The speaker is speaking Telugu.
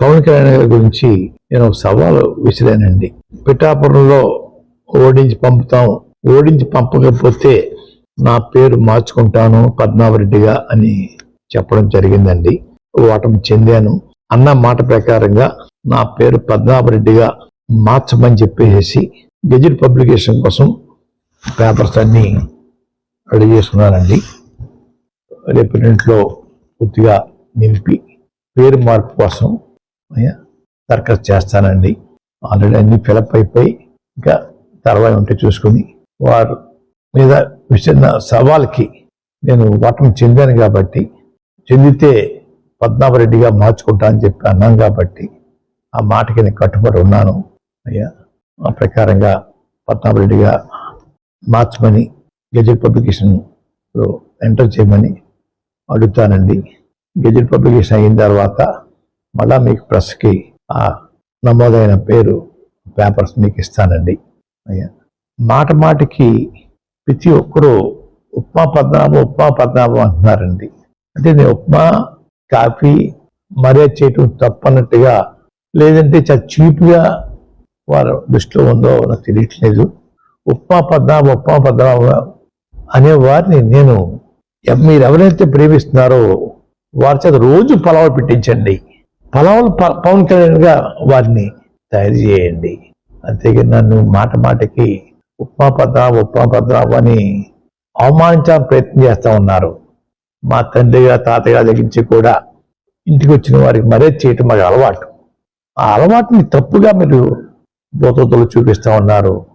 పవన్ కళ్యాణ్ గారి గురించి నేను సవాలు విసిరానండి. పిఠాపురంలో ఓడించి పంపుతాం ఓడించి పంపకపోతే నా పేరు మార్చుకుంటాను పద్మావరెడ్డిగా అని చెప్పడం జరిగిందండి. ఓటమి చెందాను. అన్న మాట ప్రకారంగా నా పేరు పద్మావరెడ్డిగా మార్చమని చెప్పేసి గెజిట్ పబ్లికేషన్ కోసం పేపర్స్ అన్నీ రెడీ చేసుకున్నానండి రేపు ఇంట్లో పూర్తిగా నింపి పేరు మార్పు కోసం అయ్యా, దరఖాస్తు చేస్తానండి. ఆల్రెడీ అన్ని ఫిలప్ అయిపోయి ఇంకా తర్వాత ఉంటే చూసుకుని వారు మీద విసిరిన సవాల్కి నేను ఓటమి చెందాను కాబట్టి చెందితే పద్మావరెడ్డిగా మార్చుకుంటా అని చెప్పి అన్నాను కాబట్టి ఆ మాటకి నేను కట్టుబడి ఉన్నాను. అయ్యా ఆ ప్రకారంగా పద్మావరెడ్డిగా మార్చమని గెజెట్ పబ్లికేషన్లో ఎంటర్ చేయమని అడుగుతానండి. గెజెట్ పబ్లికేషన్ అయిన తర్వాత మళ్ళా మీకు ప్రెస్కి ఆ నమోదైన పేరు పేపర్స్ మీకు ఇస్తానండి. అయ్యా. మాట మాటికి ప్రతి ఒక్కరూ ఉప్మా పద్నాభం ఉప్మా పద్నాభం అంటున్నారండి. అంటే నేను ఉప్మా కాఫీ మర్యాద చేయటం తప్పన్నట్టుగా లేదంటే చాలా చీప్గా వారు దృష్టిలో ఉందో నాకు తెలియట్లేదు. ఉప్మా పద్నాభం ఉప్మా పద్నాభం అనే వారిని నేను మీరు ఎవరైతే ప్రేమిస్తున్నారో వారి చేత రోజు పొలవ పెట్టించండి. పలావులు ప- పవన్ కళ్యాణ్గా వారిని తయారు చేయండి. అంతేగా నన్ను మాట మాటకి ఉప్మా పద్నాభం ఉప్మా పద్నాభం అని అవమానించాలని ప్రయత్నం చేస్తూ ఉన్నారు. మా తండ్రిగా తాతగా దగ్గర నుంచి కూడా ఇంటికి వచ్చిన వారికి మరే చేయటం మాకు అలవాటు. ఆ అలవాటుని తప్పుగా మీరు బోతోతలు చూపిస్తూ ఉన్నారు.